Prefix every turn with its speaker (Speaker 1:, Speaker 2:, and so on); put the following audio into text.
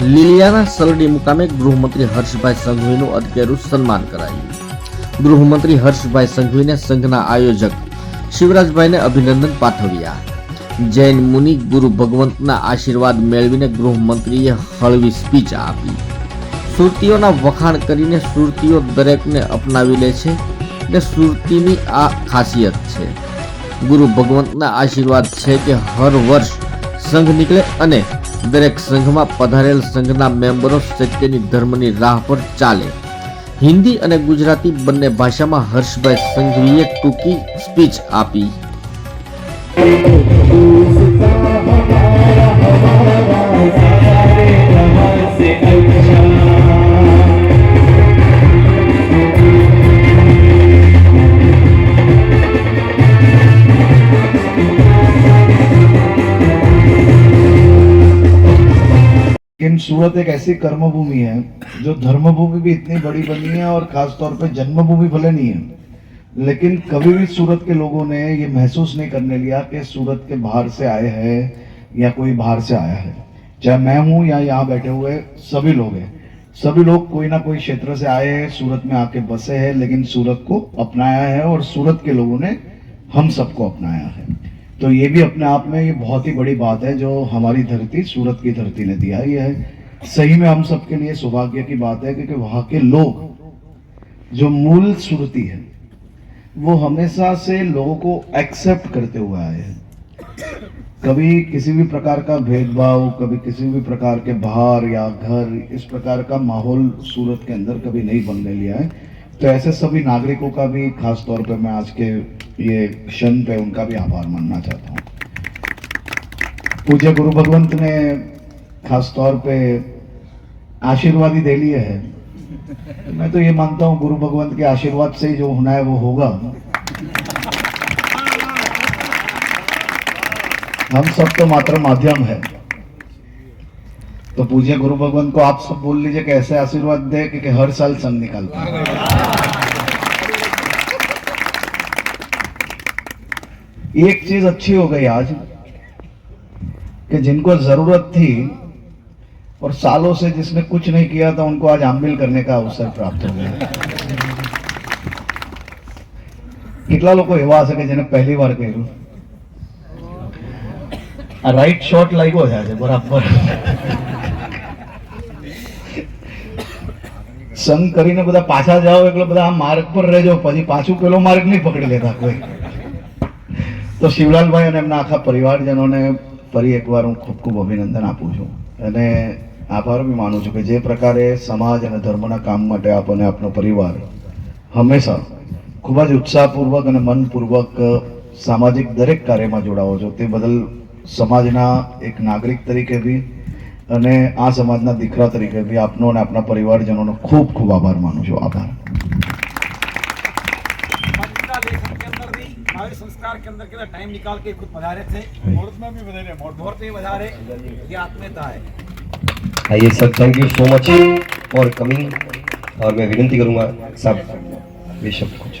Speaker 1: લીલિયાના સલડી મુકામે ગૃહમંત્રી હર્ષભાઈ સંઘવીનું અધકેરું સન્માન કરાયું. ગૃહમંત્રી હર્ષભાઈ સંઘવીને સંઘના આયોજક શિવરાજભાઈને અભિનંદન પાઠવ્યા. જૈન મુનિ ગુરુ ભગવંતના આશીર્વાદ મેળવીને ગૃહમંત્રીએ હળવી સ્પીચ આપી. સુરતીઓના વખાણ કરીને સુરતીઓ દરેકને અપનાવી લે છે ને સુરતીની આ ખાસિયત છે. ગુરુ ભગવંતના આશીર્વાદ છે કે હર વર્ષ સંઘ નીકળે અને દરેક સંઘમાં પધારેલ સંઘના મેમ્બરો સત્યની ધર્મની રાહ પર ચાલે. હિન્દી અને ગુજરાતી બંને ભાષામાં હર્ષભાઈ સંઘવીએ ટૂંકી સ્પીચ આપી.
Speaker 2: सूरत एक ऐसी कर्म भूमि है, जो धर्म भूमि भी इतनी बड़ी बनी है और खास तौर पे जन्म भूमि भले नहीं है, लेकिन कभी भी सूरत के लोगों ने ये महसूस नहीं करने लिया कि सूरत के बाहर से आए हैं या कोई बाहर से आया है। चाहे मैं हूँ या यहाँ बैठे हुए सभी लोग हैं। सभी लोग कोई ना कोई क्षेत्र से आए हैं, सूरत में आके बसे हैं, लेकिन सूरत को अपनाया है और सूरत के लोगों ने हम सबको अपनाया है। तो ये भी अपने आप में ये बहुत ही बड़ी बात है जो हमारी धरती, सूरत की धरती ने दिया है। सही में हम सबके लिए सौभाग्य की बात है क्योंकि वहाँ के लोग, जो मूल सुरती है, वो हमेशा से लोगों को एक्सेप्ट करते हुए आए हैं। कभी किसी भी प्रकार का भेदभाव, कभी किसी भी प्रकार के बाहर या घर, इस प्रकार का माहौल सूरत के अंदर कभी नहीं बनने लिया है। तो ऐसे सभी नागरिकों का भी खास तौर पे मैं आज के ये क्षण पे उनका भी आभार मानना चाहता हूँ। पूज्य गुरु भगवंत ने खास तौर पे आशीर्वाद ही दे लिए है। तो मैं तो ये मानता हूँ गुरु भगवंत के आशीर्वाद से जो होना है वो होगा। हम सब तो मात्र माध्यम है। तो पूज्य गुरु भगवंत को आप सब बोल लीजिए कि ऐसे आशीर्वाद दे कि, कि हर साल संघ निकालता है। एक चीज अच्छी हो गई आज कि जिनको जरूरत थी और सालों से जिसने कुछ नहीं किया था उनको आज आमिल करने का अवसर प्राप्त हो गया કેટલા લોકો એવા હશે કે જેને પહેલી વાર કર્યું આ રાઈટ શોટ લાગ્યો છે આજે બરાબર સંગ કરીને બધા પાછા જાઓ એટલે બધા આ માર્ગ પર રહેજો પછી પાછું પેલો માર્ગ નહીં પકડી લેતા કોઈ તો શિવલાલભાઈ અને એમના આખા પરિવારજનોને ફરી એકવાર હું ખૂબ ખૂબ અભિનંદન આપું છું. અને આભાર બી માનું છું કે જે પ્રકારે સમાજ અને ધર્મના કામ માટે આપણને આપનો પરિવાર હંમેશા ખૂબ જ ઉત્સાહપૂર્વક અને મનપૂર્વક સામાજિક દરેક કાર્યમાં જોડાવો છો. તે બદલ સમાજના એક નાગરિક તરીકે બી અને આ સમાજના દીકરા તરીકે બી આપનો અને આપના પરિવારજનોનો ખૂબ ખૂબ આભાર માનું છું. આભાર.
Speaker 3: हमारे संस्कार के अंदर के टाइम निकाल के खुद पधारे थे। मुहूर्त में भी पधारे मुहूर्त में। पधारे ये आत्मीयता है।
Speaker 4: आइए sir thank you so much for coming और मैं विनती करूँगा सब ये सब कुछ।